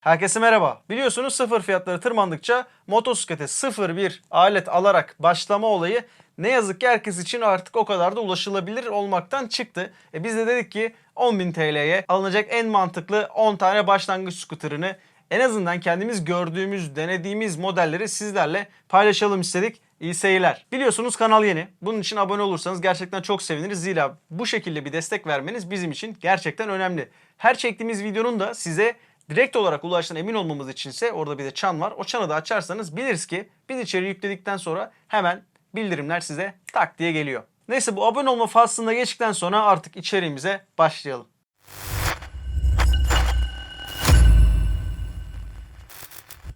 Herkese merhaba. Biliyorsunuz sıfır fiyatları tırmandıkça motosiklete sıfır bir alet alarak başlama olayı ne yazık ki herkes için artık o kadar da ulaşılabilir olmaktan çıktı. E biz de dedik ki 10.000 TL'ye alınacak en mantıklı 10 tane başlangıç skuterını en azından kendimiz gördüğümüz, denediğimiz modelleri sizlerle paylaşalım istedik. İyi seyirler. Biliyorsunuz kanal yeni. Bunun için abone olursanız gerçekten çok seviniriz. Zira bu şekilde bir destek vermeniz bizim için gerçekten önemli. Her çektiğimiz videonun da size direkt olarak ulaştığına emin olmamız içinse orada bir de çan var. O çanı da açarsanız biliriz ki biz içeri yükledikten sonra hemen bildirimler size tak diye geliyor. Neyse bu abone olma faslında geçtikten sonra artık içeriğimize başlayalım.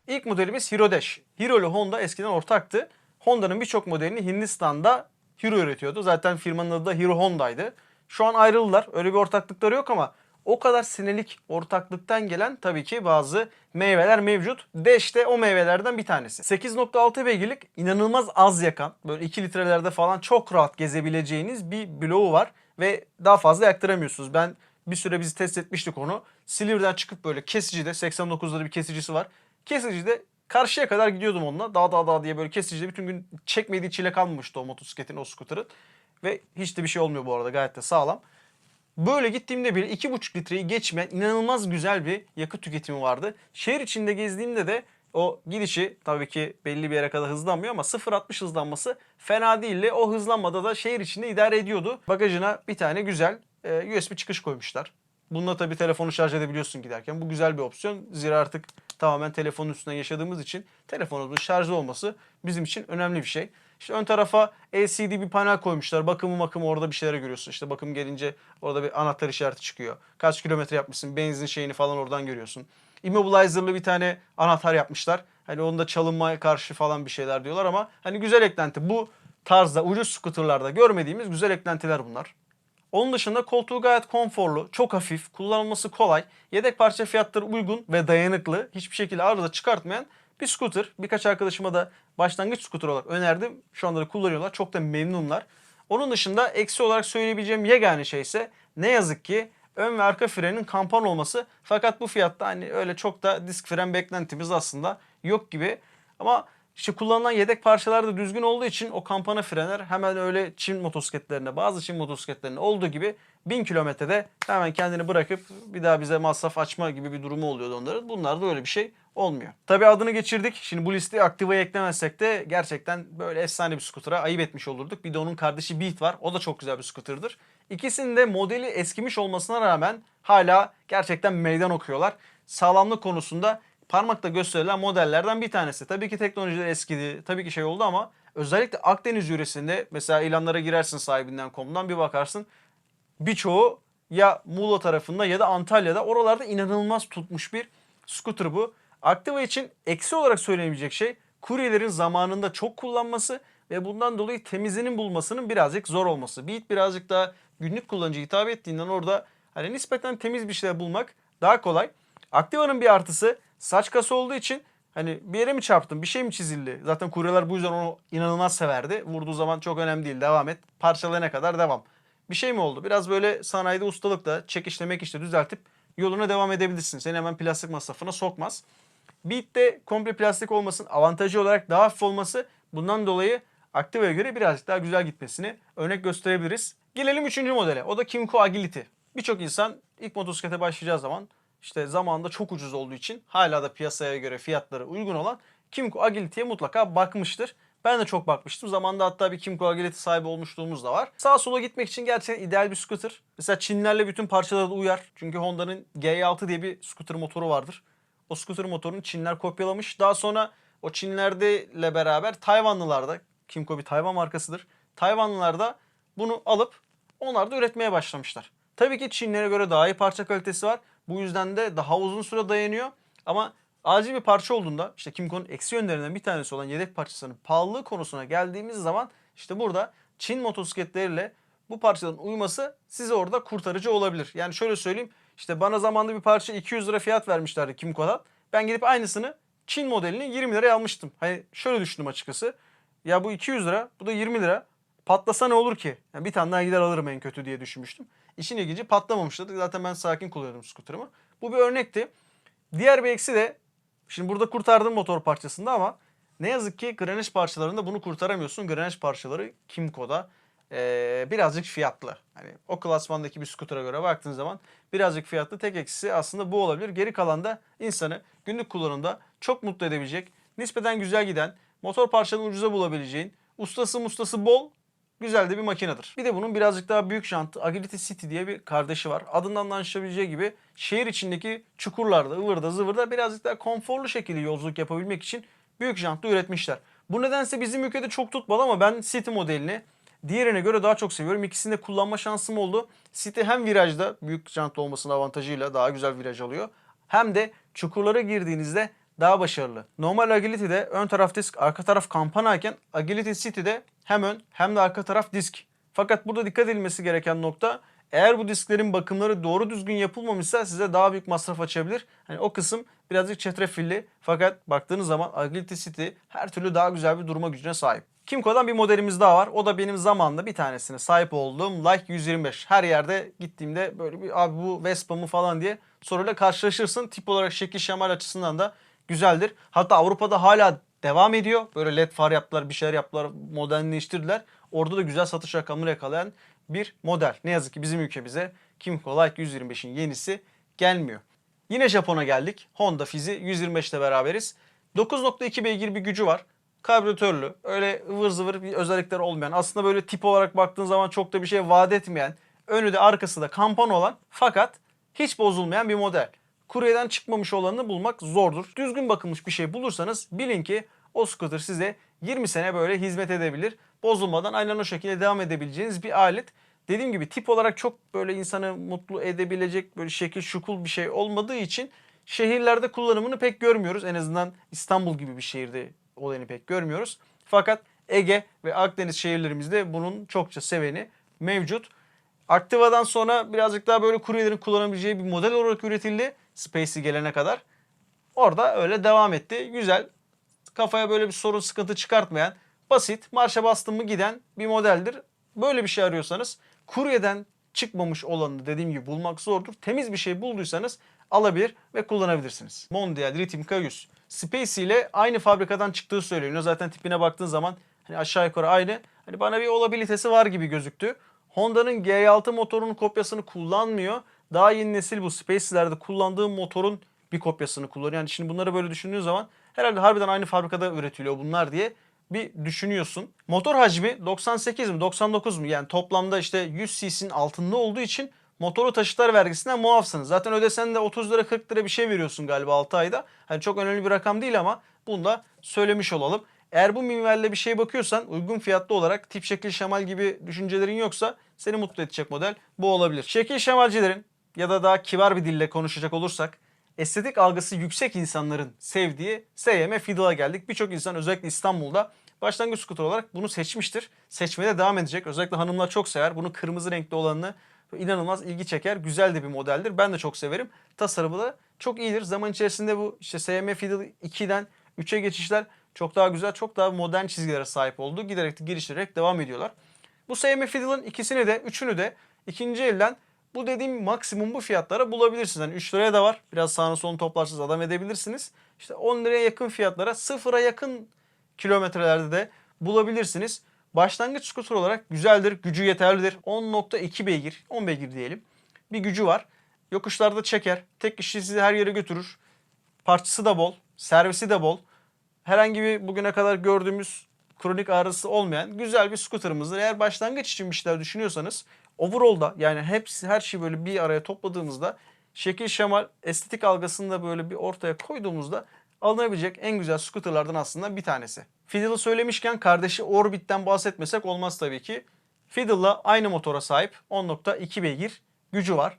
İlk modelimiz Hero Dash. Hero ile Honda eskiden ortaktı. Honda'nın birçok modelini Hindistan'da Hero üretiyordu. Zaten firmanın adı da Hero Honda'ydı. Şu an ayrıldılar. Öyle bir ortaklıkları yok ama o kadar senelik ortaklıktan gelen tabii ki bazı meyveler mevcut. Dash de o meyvelerden bir tanesi. 8.6 beygirlik inanılmaz az yakan böyle 2 litrelerde falan çok rahat gezebileceğiniz bir bloğu var ve daha fazla yaktıramıyorsunuz. Ben bir süre bizi test etmiştik onu. Silivri'den çıkıp böyle kesicide 89'da da bir kesicisi var. Kesicide karşıya kadar gidiyordum onunla. Daha daha daha diye böyle kesicide bütün gün çekmediği çile kalmamıştı o motosikletin, o skuterın. Ve hiç de bir şey olmuyor bu arada gayet de sağlam. Böyle gittiğimde bile 2,5 litreyi geçmeyen inanılmaz güzel bir yakıt tüketimi vardı. Şehir içinde gezdiğimde de o gidişi tabii ki belli bir yere kadar hızlanmıyor ama 0.60 hızlanması fena değildi. O hızlanmada da şehir içinde idare ediyordu. Bagajına bir tane güzel e, USB çıkış koymuşlar. Bununla tabii telefonu şarj edebiliyorsun giderken. Bu güzel bir opsiyon. Zira artık tamamen telefonun üstünden yaşadığımız için telefonumuzun şarjlı olması bizim için önemli bir şey. İşte ön tarafa LCD bir panel koymuşlar. Bakımı makımı orada bir şeyler görüyorsun. İşte bakım gelince orada bir anahtar işareti çıkıyor. Kaç kilometre yapmışsın, benzin şeyini falan oradan görüyorsun. Immobilizer'lı bir tane anahtar yapmışlar. Hani onda çalınmaya karşı falan bir şeyler diyorlar ama hani güzel eklenti. Bu tarzda ucuz scooterlarda görmediğimiz güzel eklentiler bunlar. Onun dışında koltuğu gayet konforlu, çok hafif, kullanılması kolay, yedek parça fiyatları uygun ve dayanıklı, hiçbir şekilde arıza çıkartmayan bir scooter. Birkaç arkadaşıma da başlangıç scooter olarak önerdim. Şu anda da kullanıyorlar. Çok da memnunlar. Onun dışında eksi olarak söyleyebileceğim yegane şey ise ne yazık ki ön ve arka frenin kampan olması. Fakat bu fiyatta hani öyle çok da disk fren beklentimiz aslında yok gibi. Ama işte kullanılan yedek parçalar da düzgün olduğu için o kampana frenler hemen öyle Çin motosikletlerine, bazı Çin motosikletlerine olduğu gibi 1000 kilometrede hemen kendini bırakıp bir daha bize masraf açma gibi bir durumu oluyordu onların. Bunlarda öyle bir şey olmuyor. Tabii adını geçirdik. Şimdi bu listeye Activa'yı eklemezsek de gerçekten böyle efsane bir skutura ayıp etmiş olurduk. Bir de onun kardeşi Beat var. O da çok güzel bir skuterdır. İkisinin de modeli eskimiş olmasına rağmen hala gerçekten meydan okuyorlar. Sağlamlık konusunda parmakla gösterilen modellerden bir tanesi. Tabii ki teknolojiler eskidi, tabii ki şey oldu ama özellikle Akdeniz yöresinde mesela ilanlara girersin sahibinden.com'dan bir bakarsın. Birçoğu ya Muğla tarafında ya da Antalya'da oralarda inanılmaz tutmuş bir scooter bu. Activa için eksi olarak söylenebilecek şey kuryelerin zamanında çok kullanması ve bundan dolayı temizinin bulmasının birazcık zor olması. Beat birazcık daha günlük kullanıcı hitap ettiğinden orada hani nispeten temiz bir şeyler bulmak daha kolay. Activa'nın bir artısı saç kası olduğu için hani bir yere mi çarptın bir şey mi çizildi? Zaten kuryeler bu yüzden onu inanılmaz severdi. Vurduğu zaman çok önemli değil devam et. Parçalayana kadar devam. Bir şey mi oldu? Biraz böyle sanayide ustalıkla çekişle mekişle düzeltip yoluna devam edebilirsin. Seni hemen plastik masrafına sokmaz. Beat'te komple plastik olmasın avantajı olarak daha hafif olması bundan dolayı Activa'ya göre birazcık daha güzel gitmesini örnek gösterebiliriz. Gelelim 3. modele. O da Kimco Agility. Birçok insan ilk motosiklete başlayacağı zaman işte zamanında çok ucuz olduğu için hala da piyasaya göre fiyatları uygun olan Kimco Agility'ye mutlaka bakmıştır. Ben de çok bakmıştım. Zamanında hatta bir Kimco Agility sahibi olmuşluğumuz da var. Sağa sola gitmek için gerçekten ideal bir scooter. Mesela Çinlerle bütün parçaları da uyar. Çünkü Honda'nın G6 diye bir scooter motoru vardır. O scooter motorunu Çinler kopyalamış. Daha sonra o Çinlerde ile beraber Tayvanlılar da Kimco bir Tayvan markasıdır. Tayvanlılar da bunu alıp onlar da üretmeye başlamışlar. Tabii ki Çinlere göre daha iyi parça kalitesi var. Bu yüzden de daha uzun süre dayanıyor. Ama acil bir parça olduğunda işte Kimco'nun eksi yönlerinden bir tanesi olan yedek parçasının pahalılığı konusuna geldiğimiz zaman işte burada Çin motosikletleriyle bu parçaların uyuması size orada kurtarıcı olabilir. Yani şöyle söyleyeyim işte bana zamanında bir parça 200 lira fiyat vermişlerdi Kimco'dan. Ben gidip aynısını Çin modelini 20 liraya almıştım. Hani şöyle düşündüm açıkçası. Ya bu 200 lira bu da 20 lira. Patlasa ne olur ki? Yani bir tane daha gider alırım en kötü diye düşünmüştüm. İşin ilginci patlamamıştı. Zaten ben sakin kullanıyordum skuterımı. Bu bir örnekti. Diğer bir eksi de şimdi burada kurtardım motor parçasında ama ne yazık ki granaj parçalarında bunu kurtaramıyorsun. Granaj parçaları Kimco'da eee, birazcık fiyatlı. Hani o klasmandaki bir scooter'a göre baktığın zaman birazcık fiyatlı. Tek eksisi aslında bu olabilir. Geri kalan da insanı günlük kullanımda çok mutlu edebilecek, nispeten güzel giden, motor parçalarını ucuza bulabileceğin, ustası mustası bol güzel de bir makinedir. Bir de bunun birazcık daha büyük jantı Agility City diye bir kardeşi var. Adından da anlaşılabileceği gibi şehir içindeki çukurlarda, ıvırda zıvırda birazcık daha konforlu şekilde yolculuk yapabilmek için büyük jantlı üretmişler. Bu nedense bizim ülkede çok tutmadı ama ben City modelini diğerine göre daha çok seviyorum. İkisini de kullanma şansım oldu. City hem virajda büyük jantlı olmasının avantajıyla daha güzel viraj alıyor. Hem de çukurlara girdiğinizde daha başarılı. Normal Agility'de ön taraf disk, arka taraf kampanayken Agility City'de hem ön hem de arka taraf disk. Fakat burada dikkat edilmesi gereken nokta eğer bu disklerin bakımları doğru düzgün yapılmamışsa size daha büyük masraf açabilir. Hani o kısım birazcık çetrefilli fakat baktığınız zaman Agility City her türlü daha güzel bir durma gücüne sahip. Kimco'dan bir modelimiz daha var. O da benim zamanında bir tanesine sahip olduğum Like 125. Her yerde gittiğimde böyle bir abi bu Vespa mı falan diye soruyla karşılaşırsın. Tip olarak şekil şemal açısından da güzeldir. Hatta Avrupa'da hala devam ediyor. Böyle led far yaptılar, bir şeyler yaptılar, modernleştirdiler. Orada da güzel satış rakamları yakalayan bir model. Ne yazık ki bizim ülkemize Kimco Like 125'in yenisi gelmiyor. Yine Japon'a geldik. Honda Fizi 125 ile beraberiz. 9.2 beygir bir gücü var. Karbüratörlü, öyle ıvır zıvır bir özellikler olmayan, aslında böyle tip olarak baktığın zaman çok da bir şey vaat etmeyen, önü de arkası da kampan olan fakat hiç bozulmayan bir model. Kuryeden çıkmamış olanını bulmak zordur. Düzgün bakılmış bir şey bulursanız bilin ki o scooter size 20 sene böyle hizmet edebilir. Bozulmadan aynen o şekilde devam edebileceğiniz bir alet. Dediğim gibi tip olarak çok böyle insanı mutlu edebilecek böyle şekil şukul bir şey olmadığı için şehirlerde kullanımını pek görmüyoruz. En azından İstanbul gibi bir şehirde olayını pek görmüyoruz. Fakat Ege ve Akdeniz şehirlerimizde bunun çokça seveni mevcut. Activa'dan sonra birazcık daha böyle kuryelerin kullanabileceği bir model olarak üretildi. Spacey gelene kadar. Orada öyle devam etti. Güzel. Kafaya böyle bir sorun sıkıntı çıkartmayan, basit, marşa bastın mı giden bir modeldir. Böyle bir şey arıyorsanız kuryeden çıkmamış olanı dediğim gibi bulmak zordur. Temiz bir şey bulduysanız alabilir ve kullanabilirsiniz. Mondial Rhythm K100 Spacey ile aynı fabrikadan çıktığı söyleniyor. Zaten tipine baktığın zaman hani aşağı yukarı aynı. Hani bana bir olabilitesi var gibi gözüktü. Honda'nın G6 motorunun kopyasını kullanmıyor. Daha yeni nesil bu Spacey'lerde kullandığı motorun bir kopyasını kullanıyor. Yani şimdi bunları böyle düşündüğün zaman herhalde harbiden aynı fabrikada üretiliyor bunlar diye bir düşünüyorsun. Motor hacmi 98 mi 99 mu yani toplamda işte 100 cc'nin altında olduğu için motoru taşıtlar vergisinden muafsınız. Zaten ödesen de 30 lira 40 lira bir şey veriyorsun galiba 6 ayda. Hani çok önemli bir rakam değil ama bunu da söylemiş olalım. Eğer bu minvalde bir şey bakıyorsan uygun fiyatlı olarak tip şekil şemal gibi düşüncelerin yoksa seni mutlu edecek model bu olabilir. Şekil şemalcilerin ya da daha kibar bir dille konuşacak olursak estetik algısı yüksek insanların sevdiği SYM Fiddle'a geldik. Birçok insan özellikle İstanbul'da başlangıç skuter olarak bunu seçmiştir. Seçmeye de devam edecek. Özellikle hanımlar çok sever. Bunun kırmızı renkli olanını inanılmaz ilgi çeker. Güzel de bir modeldir. Ben de çok severim. Tasarımı da çok iyidir. Zaman içerisinde bu işte SYM Fiddle 2'den 3'e geçişler çok daha güzel, çok daha modern çizgilere sahip oldu. Giderek de geliştirerek devam ediyorlar. Bu SYM Fiddle'ın ikisini de, üçünü de ikinci elden bu dediğim maksimum bu fiyatlara bulabilirsiniz. Hani 3 liraya da var. Biraz sağını solunu toplarsınız adam edebilirsiniz. İşte 10 liraya yakın fiyatlara, sıfıra yakın kilometrelerde de bulabilirsiniz. Başlangıç skuter olarak güzeldir, gücü yeterlidir. 10.2 beygir, 10 beygir diyelim. Bir gücü var. Yokuşlarda çeker. Tek kişi sizi her yere götürür. Parçası da bol, servisi de bol. Herhangi bir bugüne kadar gördüğümüz kronik ağrısı olmayan güzel bir scooterımızdır. Eğer başlangıç için bir şeyler düşünüyorsanız overall'da yani hepsi her şeyi böyle bir araya topladığımızda şekil şemal estetik algısını da böyle bir ortaya koyduğumuzda alınabilecek en güzel scooterlardan aslında bir tanesi. Fiddle'ı söylemişken kardeşi Orbit'ten bahsetmesek olmaz tabii ki. Fiddle'la aynı motora sahip 10.2 beygir gücü var.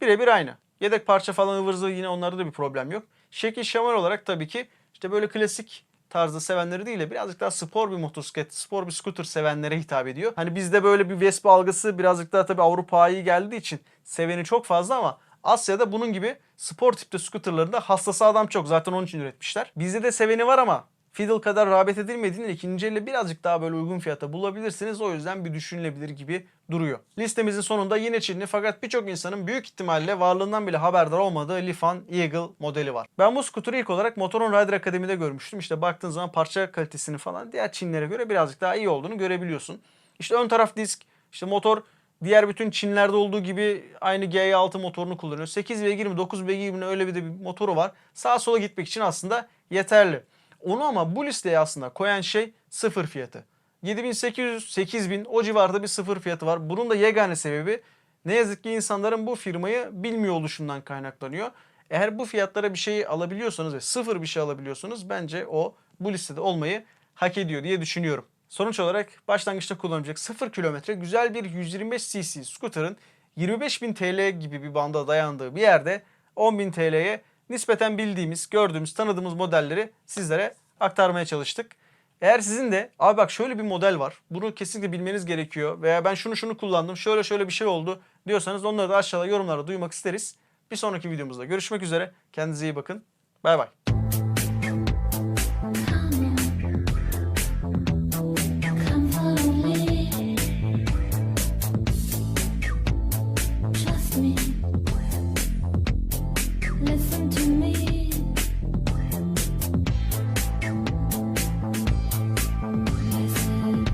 Birebir aynı. Yedek parça falan ıvır yine onlarda da bir problem yok. Şekil şemal olarak tabii ki işte böyle klasik tarzda sevenleri değil de birazcık daha spor bir motosiklet, spor bir scooter sevenlere hitap ediyor. Hani bizde böyle bir Vespa algısı birazcık daha tabii Avrupa'ya geldiği için seveni çok fazla ama Asya'da bunun gibi spor tipte scooterlarında hastası adam çok. Zaten onun için üretmişler. Bizde de seveni var ama Fiddle kadar rağbet edilmediğinden ikinci elle birazcık daha böyle uygun fiyata bulabilirsiniz. O yüzden bir düşünülebilir gibi duruyor. Listemizin sonunda yine Çinli fakat birçok insanın büyük ihtimalle varlığından bile haberdar olmadığı Lifan Eagle modeli var. Ben bu skuturu ilk olarak Motoron Rider Akademi'de görmüştüm. İşte baktığın zaman parça kalitesini falan diğer Çinlere göre birazcık daha iyi olduğunu görebiliyorsun. İşte ön taraf disk, işte motor diğer bütün Çinlerde olduğu gibi aynı G6 motorunu kullanıyor. 8 beygir mi 9 beygir mi öyle bir de bir motoru var. Sağa sola gitmek için aslında yeterli. Onu ama bu listeye aslında koyan şey sıfır fiyatı. 7800, 8000 o civarda bir sıfır fiyatı var. Bunun da yegane sebebi ne yazık ki insanların bu firmayı bilmiyor oluşundan kaynaklanıyor. Eğer bu fiyatlara bir şey alabiliyorsanız ve sıfır bir şey alabiliyorsanız bence o bu listede olmayı hak ediyor diye düşünüyorum. Sonuç olarak başlangıçta kullanılacak 0 kilometre güzel bir 125 cc scooter'ın 25.000 TL gibi bir banda dayandığı bir yerde 10.000 TL'ye nispeten bildiğimiz, gördüğümüz, tanıdığımız modelleri sizlere aktarmaya çalıştık. Eğer sizin de abi bak şöyle bir model var. Bunu kesinlikle bilmeniz gerekiyor veya ben şunu şunu kullandım. Şöyle şöyle bir şey oldu diyorsanız onları da aşağıda yorumlarda duymak isteriz. Bir sonraki videomuzda görüşmek üzere. Kendinize iyi bakın. Bay bay.